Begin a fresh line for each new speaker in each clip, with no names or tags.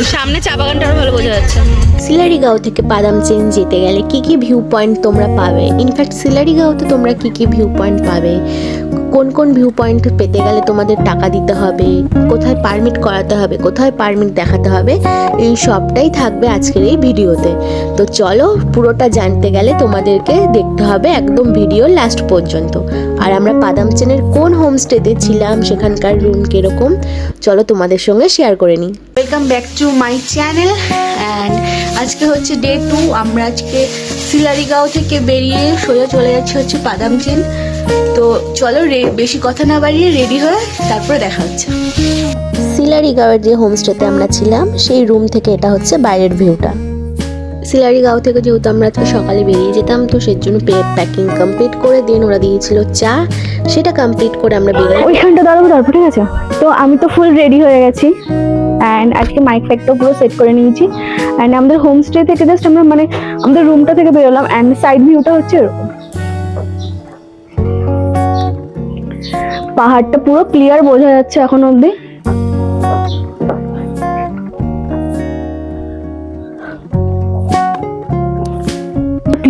সামনে চা বাগানটা ভালো বোঝা যাচ্ছে।
সিলারিগাঁও থেকে বাদাম চেন যেতে গেলে কি কি ভিউ পয়েন্ট তোমরা পাবে? ইনফ্যাক্ট সিলারিগাঁওতে তোমরা কি কি ভিউ পয়েন্ট পাবে? কোন কোন ভিউ পয়েন্ট পেতে গেলে তোমাদের টাকা দিতে হবে? কোথায় পারমিট করাতে হবে? কোথায় পারমিট দেখাতে হবে? এই সবটাই থাকবে আজকের এই ভিডিওতে। তো চলো পুরোটা জানতে গেলে তোমাদেরকে দেখতে হবে একদম ভিডিও লাস্ট পর্যন্ত। আর আমরা বাদাম চেনের কোন হোমস্টেতে ছিলাম সেখানকার রুম কীরকম চলো তোমাদের সঙ্গে শেয়ার করে নিই।
Welcome back to my channel and আজকে হচ্ছে ডে টু আমরা আজকে সিলারিগাঁও থেকে বেরিয়ে সোজা চলে যাচ্ছে হচ্ছে বাদামচিন তো চলো বেশি কথা না বাড়িয়ে রেডি হয়ে তারপরে দেখা হচ্ছে।
সিলারিগাঁওয়ের যে হোমস্টেতে আমরা ছিলাম সেই রুম থেকে এটা হচ্ছে বাইরের ভিউটা সিলারিগাঁও থেকে যেহেতু আমরা আজকে সকালে বেরিয়ে যেতাম, তো সেই জন্য প্যাকিং কমপ্লিট করে দেন, ওরা দিয়েছিল চা। সেটা কমপ্লিট করে আমরা বেরিয়ে
ওইখানটা দাঁড়াবো, তারপর ঠিক আছে। তো আমি তো ফুল রেডি হয়ে গেছি। অ্যান্ড আজকে মাইক ফ্যাকটাও পুরো সেট করে নিয়েছি। অ্যান্ড আমাদের হোমস্টে থেকে জাস্ট আমরা মানে আমাদের রুমটা থেকে বেরোলাম। অ্যান্ড সাইড ভিউটা হচ্ছে এরকম। পাহাড়টা পুরো ক্লিয়ার বোঝা যাচ্ছে এখন অবধি।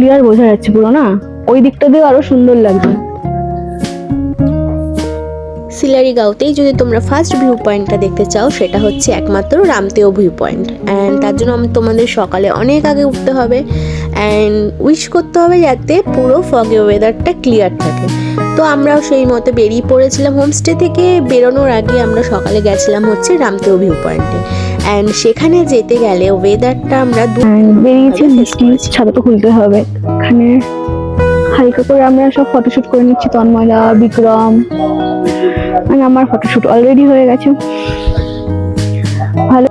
ক্লিয়ার বোঝা যাচ্ছে পুরো না? ওই দিকটা দিয়ে আরও সুন্দর লাগছে
সিলারিগাঁওতেই যদি তোমরা ফার্স্ট ভিউ পয়েন্টটা দেখতে চাও সেটা হচ্ছে একমাত্র রামতেও ভিউ পয়েন্ট অ্যান্ড তার জন্য আমি তোমাদের সকালে অনেক আগে উঠতে হবে। অ্যান্ড উইশ করতে হবে যাতে পুরো ফগে ওয়েদারটা ক্লিয়ার থাকে। তো আমরাও সেই মতো বেরিয়ে পড়েছিলাম হোমস্টে থেকে। বেরোনোর আগে আমরা সকালে গেছিলাম হচ্ছে রামতেও ভিউ পয়েন্টে অ্যান্ড সেখানে যেতে গেলে ওয়েদারটা আমরা
বেরিয়েছি বৃষ্টি ছাতা তো খুলতে হবে। এখানে হালকা করে আমরা সব ফটোশুট করে নিচ্ছি তন্ময়দা বিক্রম আর আমার ফটোশুট অলরেডি হয়ে গেছে। ভালো।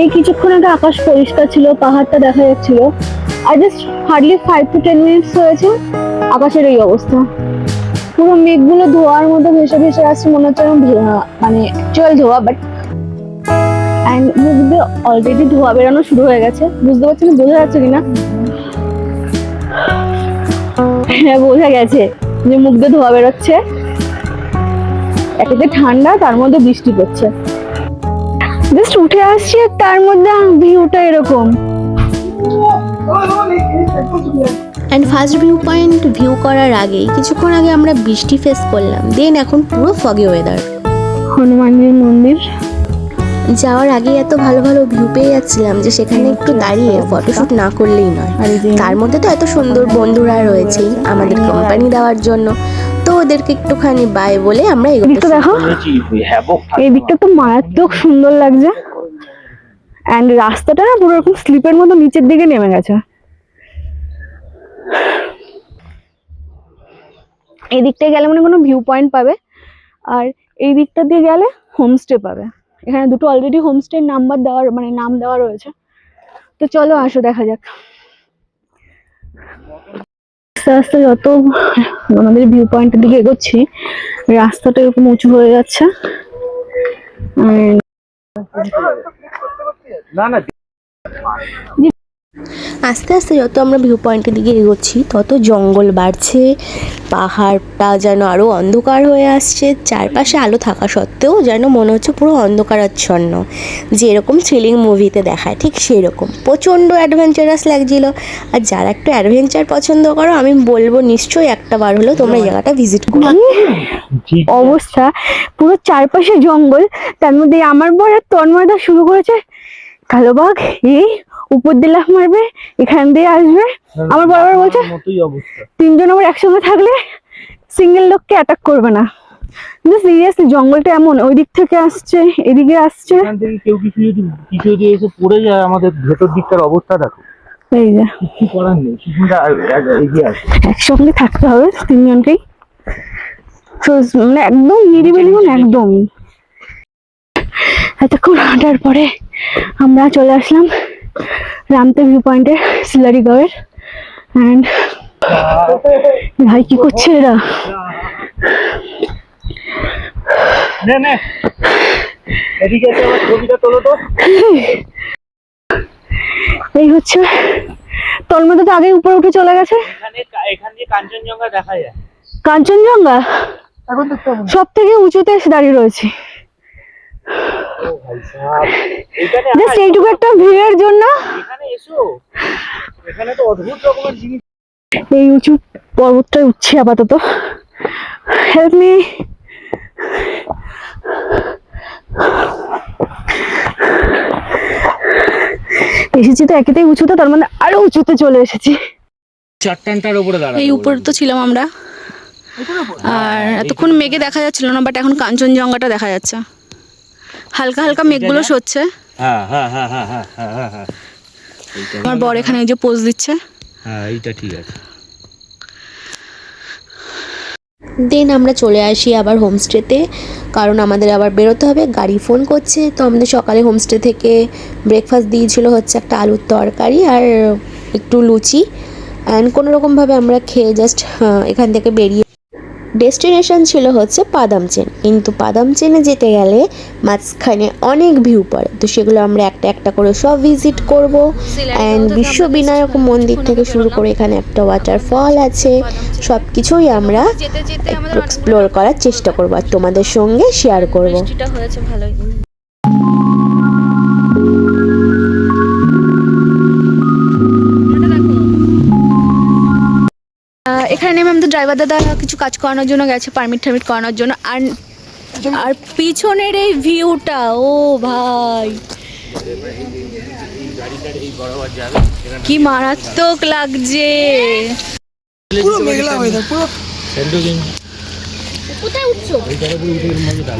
এই কিছুক্ষণ আগে আকাশ পরিষ্কার ছিল, পাহাড়টা দেখা যাচ্ছিল। আর just hardly five to ten minutes হয়েছে আকাশের এই অবস্থা। পুরো মেঘগুলো ধোয়ার মতো ভেসে ভেসে আসছে, মনে হচ্ছে মানে অ্যাকচুয়াল ধোয়া বাট অ্যান্ড মুখ দিয়ে অলরেডি ধোয়া বেরোনো শুরু হয়ে গেছে। বুঝতে পারছি না, বোঝা যাচ্ছে কিনা? হ্যাঁ বোঝা গেছে যে মুখ দিয়ে ধোয়া বেরোচ্ছে। একেতে ঠান্ডা তার মধ্যে বৃষ্টি পড়ছে। জাস্ট উঠে আসছি আর তার মধ্যে ভিউটা এরকম।
And first view point view করার আগেই কিছুক্ষণ আগে আমরা বৃষ্টি ফেস করলাম। দেন এখন পুরো ফগি ওয়েদার
হনুমানজির মন্দির।
যাওয়ার আগে এত ভালো ভালো ভিউ পেয়ে যাচ্ছিলাম যে সেখানে একটু দাঁড়িয়ে ফটোশুট না করলেই নয়। তার মধ্যে তো এত সুন্দর বন্ধুরা রয়েছেই আমাদের কোম্পানি দেওয়ার জন্য। তো ওদেরকে একটুখানি বাই বলে আমরা
দিকটা দেখো। এই দিকটা তো মারাত্মক সুন্দর লাগছে। অ্যান্ড রাস্তাটা না পুরো এরকম স্লিপের মতো নিচের দিকে নেমে গেছে। এই দিকটায় গেলে মানে কোনো ভিউ পয়েন্ট পাবে। আর এই দিকটা দিয়ে গেলে হোমস্টে পাবে। এখানে দুটো অলরেডি হোমস্টের নাম্বার দেওয়ার মানে নাম দেওয়া রয়েছে। তো চলো আসো দেখা যাক। আস্তে আস্তে যত আমাদের ভিউ পয়েন্টের দিকে এগোচ্ছি রাস্তাটা এরকম উঁচু হয়ে যাচ্ছে। And
আস্তে আস্তে যত আমরা ভিউ পয়েন্টের দিকে এগোচ্ছি, তত জঙ্গল বাড়ছে, পাহাড়টা যেন আরও অন্ধকার হয়ে আসছে, চারপাশে আলো থাকা সত্ত্বেও যেন মনে হচ্ছে পুরো অন্ধকারাচ্ছন্ন। যেরকম থ্রিলিং মুভিতে দেখায়, ঠিক সেরকম। প্রচণ্ড অ্যাডভেঞ্চারাস লাগছিল। আর যারা একটু অ্যাডভেঞ্চার পছন্দ করো, আমি বলব নিশ্চয়ই একটা বার হলেও তোমরা জায়গাটা ভিজিট করো।
অবস্থা। পুরো চারপাশে জঙ্গল, তার মধ্যে আমার বর তন্ময়দা শুরু করেছে। কালো বাঘ, এই উপর দিয়ে লাফ মারবে এখান দিয়ে আসবে। আমার বরাবর বলছে তিনজন আমার একসঙ্গে থাকলে সিঙ্গেল লোককে অ্যাটাক করবে না। কিন্তু সিরিয়াসলি জঙ্গলটা এমন ওই দিক থেকে আসছে এদিকে আসছে।
কেউ কিছু যদি কিছু যদি এসে পড়ে যায় আমাদের ভেতর দিকটার অবস্থা দেখো।
এই যে।
কিছু করার নেই এগিয়ে আসে।
একসঙ্গে থাকতে হবে তিনজনকেই। মানে একদম নিরিবিলি মানে একদম। এতক্ষণ হাঁটার পরে আমরা চলে আসলাম। রামতে ভিউ পয়েন্টে সিলারি গাঁয়ের অ্যান্ড ভাই কি করছে এরা?
নে নে। এদিকে এসে আমার ছবিটা তোলো তো।
এই হচ্ছে তন্মধ্যে তো আগে উপরে উঠে চলে গেছে।
এখানে কাঞ্চনজঙ্ঘা দেখা যায়।
কাঞ্চনজঙ্ঘা? সব থেকে উঁচুতে এসে দাঁড়িয়ে রয়েছে
ও ভাই সাহেব এখানে
জাস্ট এইটুকু একটা ভিড়ের জন্য।
এখানে এসো। এখানে তো অদ্ভুত রকমের জিনিস।
এই উঁচু পর্বতটায় উঠছি আপাতত। হেল্প মি এসেছি তো একেতেই উঁচুতে তার মানে আরও উঁচুতে চলে এসেছি।
চারটানটার উপরে দাঁড়ানো
এই উপরে তো ছিলাম আমরা। আর এতক্ষণ মেঘে দেখা যাচ্ছিল না বাট এখন কাঞ্চনজঙ্ঘাটা দেখা যাচ্ছে। হালকা হালকা মেঘগুলো সরছে।
হ্যাঁ, হ্যাঁ, হ্যাঁ,
আমার বর এখানে এই যে পোজ দিচ্ছে।
এইটা ঠিক আছে।
দেন আমরা চলে আসি আবার হোমস্টেতে কারণ আমাদের আবার বেরোতে হবে। গাড়ি ফোন করছে তো আমাদের সকালে হোমস্টে থেকে ব্রেকফাস্ট দিয়েছিল হচ্ছে একটা আলুর তরকারি আর একটু লুচি। অ্যান্ড কোনোরকমভাবে আমরা খেয়ে জাস্ট এখান থেকে বেরিয়ে ডেস্টিনেশন ছিল হচ্ছে পাদাম চেন। কিন্তু পাদাম চেনে যেতে গেলে মাঝখানে অনেক ভিউ পড়ে। তো সেগুলো আমরা একটা একটা করে সব ভিজিট করব। অ্যান্ড বিশ্ববিনায়ক মন্দির থেকে শুরু করে এখানে একটা ওয়াটারফল আছে। সব কিছুই আমরা এক্সপ্লোর করার চেষ্টা করব। আর তোমাদের সঙ্গে শেয়ার করব।
হয়েছে ভালোই।
এখানে নেমে আমাদের ড্রাইভার দাদা কিছু কাজ করানোর জন্য গেছে পারমিট টারমিট করানোর জন্য। আর আর পিছনের এই ভিউটা ও ভাই। কি মারাত্মক লাগছে।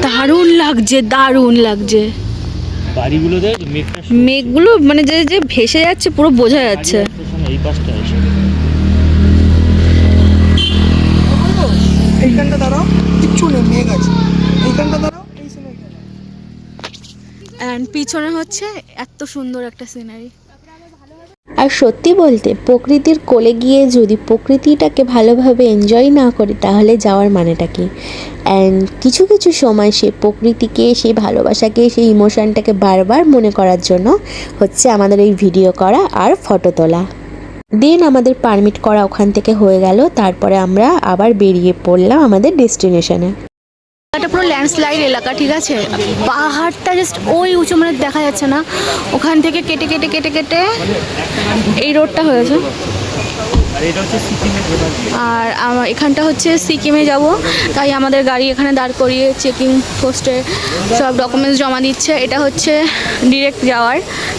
দারুণ লাগছে দারুণ লাগছে। মেঘগুলো মানে যে যে ভেসে যাচ্ছে পুরো বোঝা যাচ্ছে।
এই পাশটা
মেঘ আছে। এইখানটা দাঁড়াও এই সময়
অ্যান্ড পিছনে হচ্ছে এত সুন্দর একটা সিনারি
আর সত্যি বলতে প্রকৃতির কোলে গিয়ে যদি প্রকৃতিটাকে ভালোভাবে এনজয় না করি তাহলে যাওয়ার মানেটা কি? অ্যান্ড কিছু কিছু সময় সেই প্রকৃতিকে সেই ভালোবাসাকে সেই ইমোশানটাকে বারবার মনে করার জন্য হচ্ছে আমাদের এই ভিডিও করা আর ফটো তোলা। দেন আমাদের পারমিট করা ওখান থেকে হয়ে গেল তারপরে আমরা আবার বেরিয়ে পড়লাম আমাদের ডেস্টিনেশনে
এটা পুরো ল্যান্ডস্লাইড এলাকা, ঠিক আছে? পাহাড়টা জাস্ট ওই উঁচু মানে দেখা যাচ্ছে না। ওখান থেকে কেটে কেটে কেটে কেটে এই রোডটা হয়েছে।
আর
এখানটা হচ্ছে সিকিমে যাব। তাই আমাদের গাড়ি এখানে দাঁড় করিয়ে চেকিং পোস্টে সব ডকুমেন্টস জমা দিচ্ছে। এটা হচ্ছে ডিরেক্ট যাওয়ার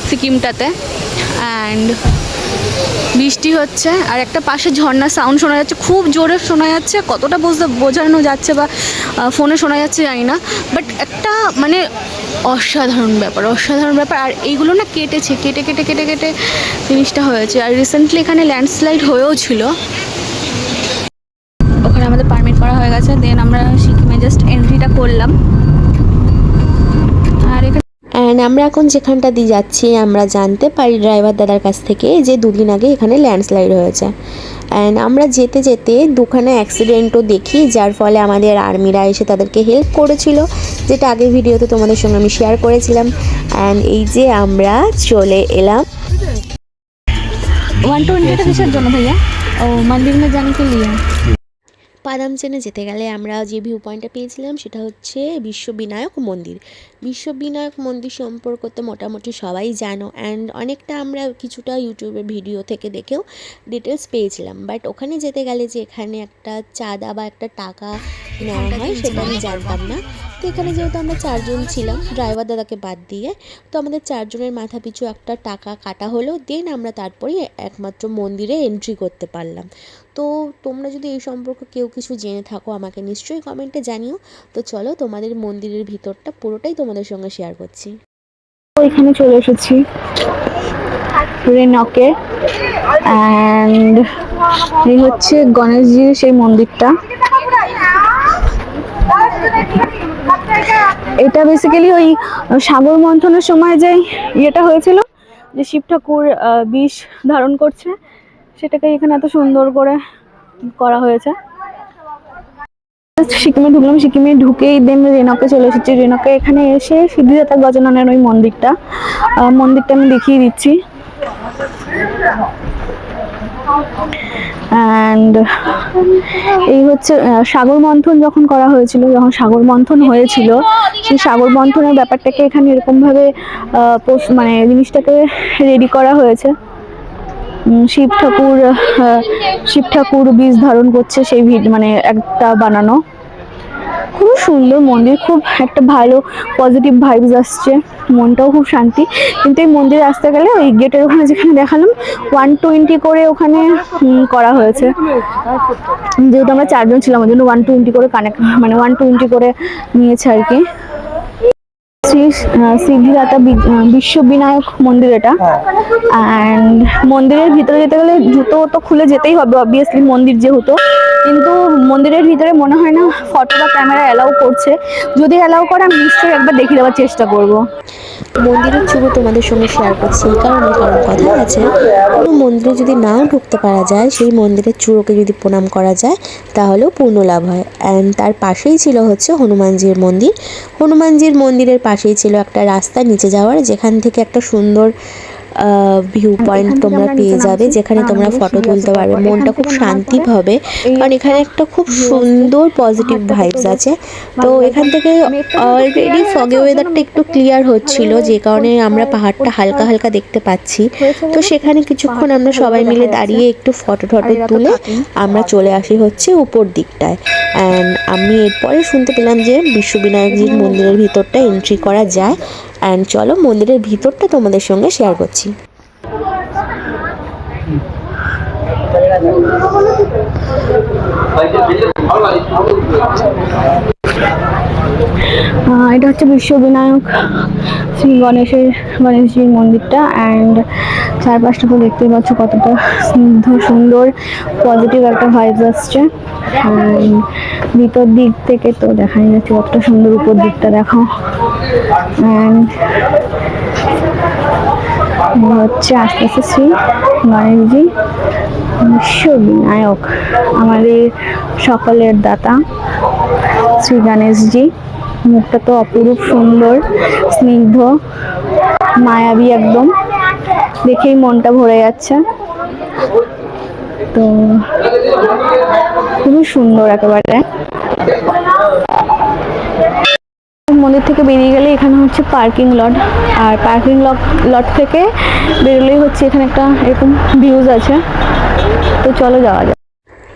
সিকিমটাতে। অ্যান্ড বৃষ্টি হচ্ছে আর একটা পাশে ঝর্ণার সাউন্ড শোনা যাচ্ছে, খুব জোরে শোনা যাচ্ছে, কতটা বুঝতে বোঝানো যাচ্ছে বা ফোনে শোনা যাচ্ছে জানি না বাট একটা মানে অসাধারণ ব্যাপার অসাধারণ ব্যাপার। আর এইগুলো না কেটেছে, কেটে কেটে কেটে কেটে জিনিসটা হয়েছে। আর রিসেন্টলি এখানে ল্যান্ডস্লাইড হয়েও ছিল। ওখানে আমাদের পারমিট করা হয়ে গেছে দেন আমরা সিকিমে জাস্ট এন্ট্রিটা করলাম।
অ্যান্ড আমরা এখন যেখানটা দিয়ে যাচ্ছি আমরা জানতে পারি ড্রাইভার দাদার কাছ থেকে যে দুদিন আগে এখানে ল্যান্ডস্লাইড হয়েছে। অ্যান্ড আমরা যেতে যেতে দুখানা অ্যাক্সিডেন্টও দেখি যার ফলে আমাদের আর্মিরা এসে তাদেরকে হেল্প করেছিল যেটা আগের ভিডিওতে তোমাদের সঙ্গে আমি শেয়ার করেছিলাম। অ্যান্ড এই যে আমরা চলে এলাম।
ওয়ান চেনে জন্য ভাইয়া? ও
যেতে গেলে আমরা যে ভিউ পয়েন্টটা পেয়েছিলাম সেটা হচ্ছে বিশ্ববিনায়ক মন্দির। বিশ্ববিনায়ক মন্দির সম্পর্কে তো মোটামুটি সবাই জানো অ্যান্ড অনেকটা আমরা কিছুটা ইউটিউবের ভিডিও থেকে দেখেও ডিটেলস পেয়েছিলাম। বাট ওখানে যেতে গেলে যে এখানে একটা চাঁদা বা একটা টাকা নেওয়া হয় সেটা আমি জানতাম না। তো এখানে যেহেতু আমরা চারজন ছিলাম ড্রাইভার দাদাকে বাদ দিয়ে তো আমাদের চারজনের মাথা পিছু একটা টাকা কাটা হলো দেন আমরা তারপরেই একমাত্র মন্দিরে এন্ট্রি করতে পারলাম। তো তোমরা যদি এই সম্পর্কে কেউ কিছু জেনে থাকো আমাকে নিশ্চয়ই কমেন্টে জানিও। তো চলো তোমাদের মন্দিরের ভিতরটা পুরোটাই তোমাদের সঙ্গে শেয়ার করছি।
এখানে চলে এসেছি রেনকে অ্যান্ড এই হচ্ছে গণেশজির সেই মন্দিরটা। এটা বেসিক্যালি ওই সাগর মন্থনের সময় যে ইয়েটা হয়েছিল, যে শিব ঠাকুর বিষ ধারণ করছে, সেটাকে এখানে এত সুন্দর করে করা হয়েছে। সিকিমে ঢুকলাম, সিকিমে ঢুকেই দেন রেনকে চলে এসেছি। রেনকে এখানে এসে সিদ্ধিদাতা গজাননের ওই মন্দিরটা মন্দিরটা আমি দেখিয়ে দিচ্ছি।
অ্যান্ড এই হচ্ছে সাগর মন্থন যখন করা হয়েছিল, যখন সাগর মন্থন হয়েছিল, সেই সাগর মন্থনের ব্যাপারটাকে এখানে এরকমভাবে মানে জিনিসটাকে রেডি করা হয়েছে। শিব ঠাকুর শিব ঠাকুর বীজ ধারণ করছে সেই ভিড মানে একটা বানানো। খুব সুন্দর, মন্দির খুব একটা ভালো পজিটিভ ভাইবস আসছে, মনটাও খুব শান্তি। কিন্তু এই মন্দিরে আসতে গেলে ওই গেটের ওখানে যেখানে দেখালাম ওয়ান টোয়েন্টি করে ওখানে করা হয়েছে। যেহেতু আমরা চারজন ছিলাম, ওই জন্য ওয়ান টোয়েন্টি করে কানেক্ট মানে ওয়ান টোয়েন্টি করে নিয়েছে আর কি। শ্রী সিদ্ধিদাতা বিশ্ববিনায়ক মন্দির এটা। অ্যান্ড মন্দিরের ভিতরে যেতে গেলে জুতো তো খুলে যেতেই হবে অবভিয়াসলি মন্দির যেহেতু। কিন্তু মন্দিরের ভিতরে মনে হয় না ফটো বা ক্যামেরা অ্যালাউ করছে। যদি অ্যালাউ করে আমি নিশ্চয়ই একবার দেখিয়ে দেওয়ার চেষ্টা করব।
মন্দিরের চুরো তোমাদের সঙ্গে শেয়ার করছি এই কারণে কারণ কথা আছে। কোনো মন্দিরে যদি নাও ঢুকতে পারা যায় সেই মন্দিরের চূড়োকে যদি প্রণাম করা যায় তাহলেও পূর্ণ লাভ হয়। অ্যান্ড তার পাশেই ছিল হচ্ছে হনুমানজির মন্দির। হনুমানজির মন্দিরের পাশেই ছিল একটা রাস্তা নিচে যাওয়ার যেখান থেকে একটা সুন্দর ভিউ পয়েন্ট তোমরা পেয়ে যাবে যেখানে তোমরা ফটো তুলতে পারবে। মনটা খুব শান্তি হবে কারণ এখানে একটা খুব সুন্দর পজিটিভ ভাইবস আছে। তো এখান থেকে অলরেডি
হয়ে
ফগে ওয়েদারটা একটু ক্লিয়ার হচ্ছিল যে কারণে আমরা পাহাড়টা হালকা হালকা দেখতে পাচ্ছি। তো সেখানে কিছুক্ষণ আমরা সবাই মিলে দাঁড়িয়ে একটু ফটো টটো তুলে আমরা চলে আসি হচ্ছে উপর দিকটায়। অ্যান্ড আমি এরপরে শুনতে পেলাম যে বিশ্ববিনায়কজির মন্দিরের ভিতরটা এন্ট্রি করা যায়। অ্যান্ড চলো মন্দিরের ভিতরটা তোমাদের সঙ্গে শেয়ার করছি।
এটা হচ্ছে বিশ্ববিনায়ক শ্রী গণেশের, গণেশজির মন্দিরটা। অ্যান্ড চারপাশটা তো দেখতেই পাচ্ছ কতটা স্নিগ্ধ, সুন্দর পজিটিভ একটা ভাইবস আসছে। ভিতর দিক থেকে তো দেখাই যাচ্ছে কতটা সুন্দর উপর দিকটা দেখো। হচ্ছে আস্তে আস্তে শ্রী গণেশজি বিশ্ববিনায়ক আমাদের সকলের দাতা শ্রী গণেশজি। মুখটা তো অপরূপ সুন্দর, স্নিগ্ধ, মায়াবী একদম। দেখেই মনটা ভরে যাচ্ছে। তো, খুবই সুন্দর একেবারে। মন্দির থেকে বেরিয়ে গেলে এখানে হচ্ছে পার্কিং লট আর পার্কিং লট লট থেকে বেরোলেই হচ্ছে এখানে একটা এরকম ভিউজ আছে। তো চলো যাওয়া যাক।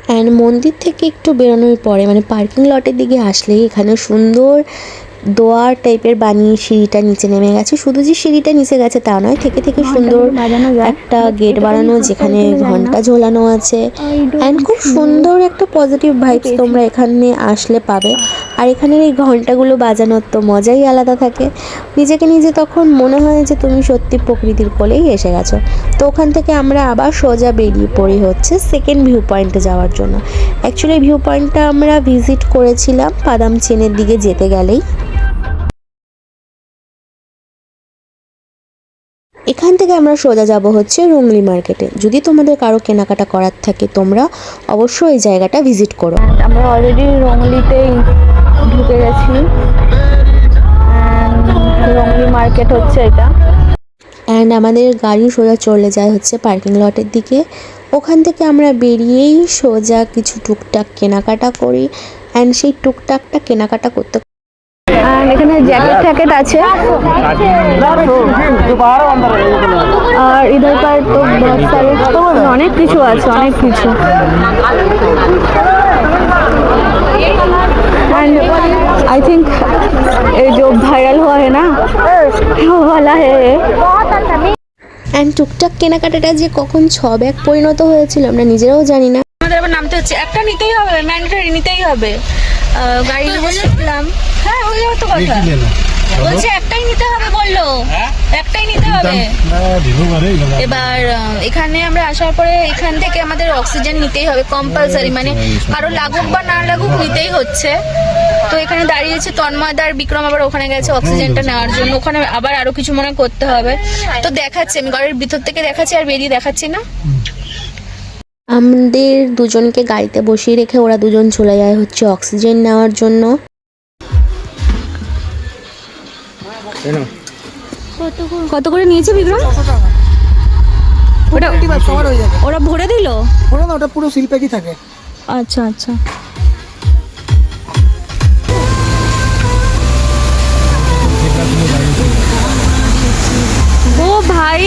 অ্যান্ড মন্দির থেকে একটু বেরোনোর পরে মানে পার্কিং লটের দিকে আসলেই এখানে সুন্দর দোয়ার টাইপের বানিয়ে সিঁড়িটা নিচে নেমে গেছে। শুধু যে সিঁড়িটা নিচে গেছে তা নয় থেকে থেকে সুন্দর। একটা গেট বানানো যেখানে। ঘণ্টা ঝোলানো আছে। অ্যান্ড খুব সুন্দর। একটা পজিটিভ ভাইবস তোমরা এখানে আসলে পাবে। আর এখানের এই ঘন্টাগুলো বাজানোর তো মজাই আলাদা থাকে। নিজেকে নিজে তখন মনে হয় যে তুমি সত্যি প্রকৃতির কোলেই এসে গেছো। তো ওখান থেকে আমরা আবার সোজা বেরিয়ে পড়ি হচ্ছে সেকেন্ড ভিউ পয়েন্টে যাওয়ার জন্য। অ্যাকচুয়ালি ভিউ পয়েন্টটা আমরা ভিজিট করেছিলাম বাদাম চেনের দিকে যেতে গেলেই। থেকে আমরা সোজা যাব হচ্ছে রুংলি মার্কেটে। যদি তোমাদের কারও কেনাকাটা করার থাকে তোমরা অবশ্যই এই জায়গাটা ভিজিট করো।
আমরা অলরেডি রংলিতেই ঢুকে গেছি। রংলি মার্কেট হচ্ছে এটা।
অ্যান্ড আমাদের গাড়ি সোজা চলে যায় হচ্ছে পার্কিং লটের দিকে। ওখান থেকে আমরা বেরিয়েই সোজা কিছু টুকটাক কেনাকাটা করি। অ্যান্ড সেই টুকটাকটা কেনাকাটা করতে
এখানে জ্যাকেট ট্যাকেট আছে আর ইধার পার তো বহুত সারে অনেক কিছু আছে অনেক কিছু एंड आई थिंक ये जो वायरल हुआ है ना वो वाला है
অ্যান্ড টুকটাক কেনাকাটাটা যে কখন ছ ব্যাগ পরিণত হয়েছিল আমরা নিজেরাও জানি না
আমাদের আবার নামতে হচ্ছে একটা নিতেই হবে ম্যান্ডেটরি নিতেই হবে আহ, গাড়ি নিয়ে বসেছিলাম হ্যাঁ ওই তো কথা। বলছে একটাই নিতে হবে বলল। একটাই নিতে হবে। এবার এখানে আমরা আসার পরে এখান থেকে আমাদের অক্সিজেন নিতেই হবে কম্পালসারি মানে কারও লাগুক বা না লাগুক নিতেই হচ্ছে। তো এখানে দাঁড়িয়েছে তন্ময়দার বিক্রম আবার ওখানে গেছে অক্সিজেনটা নেওয়ার জন্য। ওখানে আবার আরও কিছু মনে করতে হবে। তো দেখাচ্ছে আমি গাড়ির ভিতর থেকে দেখাচ্ছি আর বেরিয়ে দেখাচ্ছি না
আমাদের দুজনকে গাড়িতে বসিয়ে রেখে ওরা দুজন চলে যায় হচ্ছে অক্সিজেন নেওয়ার জন্য।
কত করে নিয়েছে বিক্রম? ওটা
হয়ে
ওরা ভরে দিল?
ওরা না ওটা পুরো সিল প্যাকই থাকে।
আচ্ছা আচ্ছা। ও ভাই!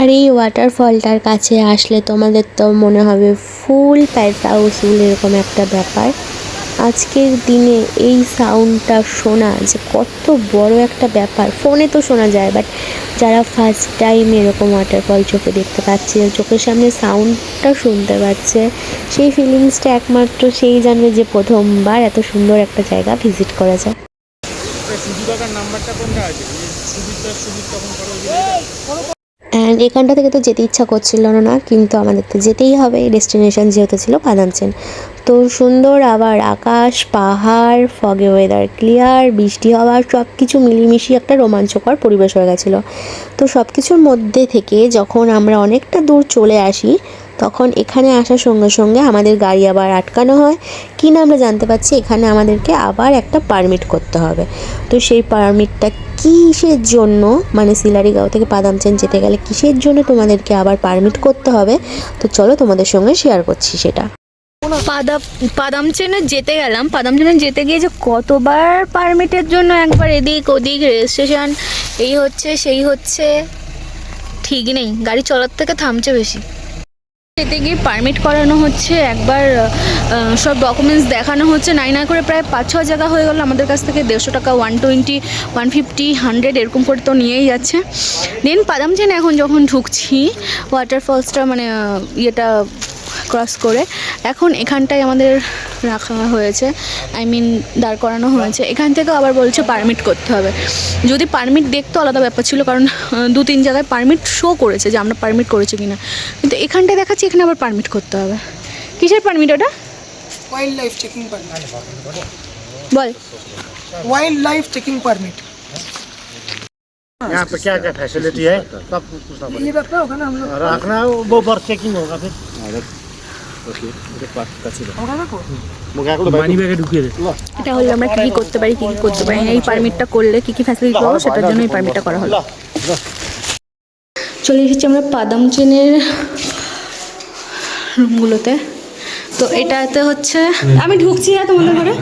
আর এই ওয়াটারফলটার কাছে আসলে তোমাদের তো মনে হবে ফুল প্যাটা উসুল এরকম একটা ব্যাপার। আজকের দিনে এই সাউন্ডটা শোনা যে কত বড় একটা ব্যাপার। ফোনে তো শোনা যায় বাট যারা ফার্স্ট টাইম এরকম ওয়াটারফল চোখে দেখতে পাচ্ছে, চোখের সামনে সাউন্ডটা শুনতে পাচ্ছে, সেই ফিলিংসটা একমাত্র সেই জানবে যে প্রথমবার এত সুন্দর একটা জায়গা ভিজিট করা যায়। অ্যান্ড এখানটা থেকে তো যেতে ইচ্ছা করছিল না কিন্তু আমাদের তো যেতেই হবে। ডেস্টিনেশন যেহেতু ছিল পাদানচেন তো সুন্দর আবার আকাশ, পাহাড় ফগে ওয়েদার ক্লিয়ার বৃষ্টি হওয়া সব কিছু মিলিমিশি একটা রোমাঞ্চকর পরিবেশ হয়ে গেছিল। তো সব কিছুর মধ্যে থেকে যখন আমরা অনেকটা দূর চলে আসি তখন এখানে আসার সঙ্গে সঙ্গে আমাদের গাড়ি আবার আটকানো হয়। কি না আমরা জানতে পারছি, এখানে আমাদেরকে আবার একটা পারমিট করতে হবে। তো সেই পারমিটটা কিসের জন্য মানে সিলারিগাঁও থেকে পাদামচেন যেতে গেলে কিসের জন্য তোমাদেরকে আবার পারমিট করতে হবে? তো চলো তোমাদের সঙ্গে শেয়ার করছি সেটা।
পাদাম পাদাম চেনে যেতে গেলাম। পাদাম চেনে যেতে গিয়ে যে কতবার পারমিটের জন্য একবার এদিক ওদিক রেজিস্ট্রেশন এই হচ্ছে, সেই হচ্ছে, ঠিক নেই। গাড়ি চলার থেকে থামছে বেশি। যেতে গিয়ে পারমিট করানো হচ্ছে, একবার সব ডকুমেন্টস দেখানো হচ্ছে। নাই না করে প্রায় পাঁচ ছ জায়গা হয়ে গেল আমাদের কাছ থেকে দেড়শো টাকা one twenty one fifty hundred এরকম করে তো নিয়েই যাচ্ছে। দেন পাদাম চেন এখন যখন ঢুকছি ওয়াটারফলসটা মানে ইয়েটা ক্রস করে এখন এখানটায় আমাদের রাখা হয়েছে আই মিন দাঁড় করানো হয়েছে এখান থেকে আবার বলছে পারমিট করতে হবে যদি পারমিট দেখতো আলাদা ব্যাপার ছিল কারণ আহ, দু তিন জায়গায় পারমিট শো করেছে যে আমরা পারমিট করেছি কিনা কিন্তু এখানটায় দেখাচ্ছি এখানে আবার পারমিট করতে হবে কিসের পারমিট ওটা
ওয়াইল্ড লাইফ চেকিং পারমিট
বল
वाइल्ड लाइफ चेकिंग परमिट
यहाँ पे क्या क्या फैसिलिटी है सब पूछना पड़ेगा
ये रखना होगा ना हम लोग
रखना वो बार चेकिंग होगा फिर
होगा ना को
এটা হলে আমরা কী কী করতে পারি কী কী করতে পারি এই পারমিটটা করলে কী কী ফ্যাসিলিটি পাবো সেটার জন্য এই পারমিটটা করা হলো। চলে এসেছি আমরা পাদাম চেনের রুমগুলোতে। তো এটাতে হচ্ছে আমি ঢুকছি হ্যাঁ তোমাদের ঘরে।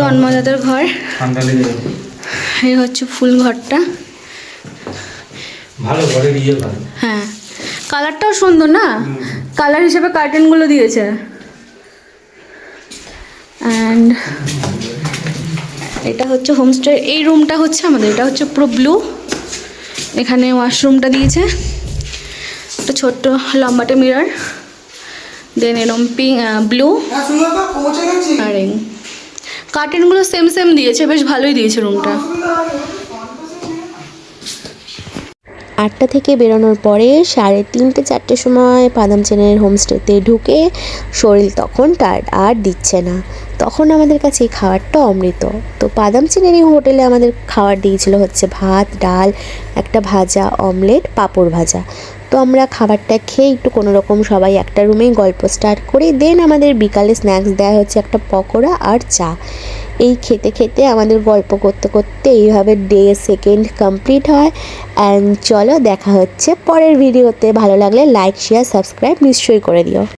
তন্মদাদের ঘর এই হচ্ছে ফুল ঘরটা।
ভালো ইয়ে
হ্যাঁ। কালারটাও সুন্দর না? কালার হিসেবে কার্টেনগুলো দিয়েছে। অ্যান্ড এটা হচ্ছে হোমস্টে এই রুমটা হচ্ছে আমাদের এটা হচ্ছে পুরো ব্লু। এখানে ওয়াশরুমটা দিয়েছে। একটা ছোট্ট লম্বাটে মিরর। দেন এরম পিঙ্ক ব্লু। আর। কার্টেনগুলো সেম সেম দিয়েছে বেশ ভালোই দিয়েছে রুমটা।
আটটা থেকে বেরোনোর পরে সাড়ে তিনটে, চারটের সময় পাদামচেনের হোমস্টেতে ঢুকে শরীর তখন টায়ার্ড আর দিচ্ছে না। তখন আমাদের কাছে এই খাবারটা অমৃত। তো পাদামচেনের এই হোটেলে আমাদের খাবার দিয়েছিল হচ্ছে ভাত, ডাল, একটা ভাজা, অমলেট, পাঁপড় ভাজা। তো আমরা খাবারটা খেয়ে একটু কোনো রকম সবাই একটা রুমেই গল্প স্টার্ট করে। দেন আমাদের বিকালে স্ন্যাক্স দেওয়া হচ্ছে একটা পকোড়া আর চা। এই খেতে খেতে আমাদের গল্প করতে করতে এইভাবে ডে সেকেন্ড কমপ্লিট হয়। অ্যান্ড চলো দেখা হচ্ছে পরের ভিডিওতে ভালো লাগলে লাইক শেয়ার সাবস্ক্রাইব নিশ্চয়ই করে দিও।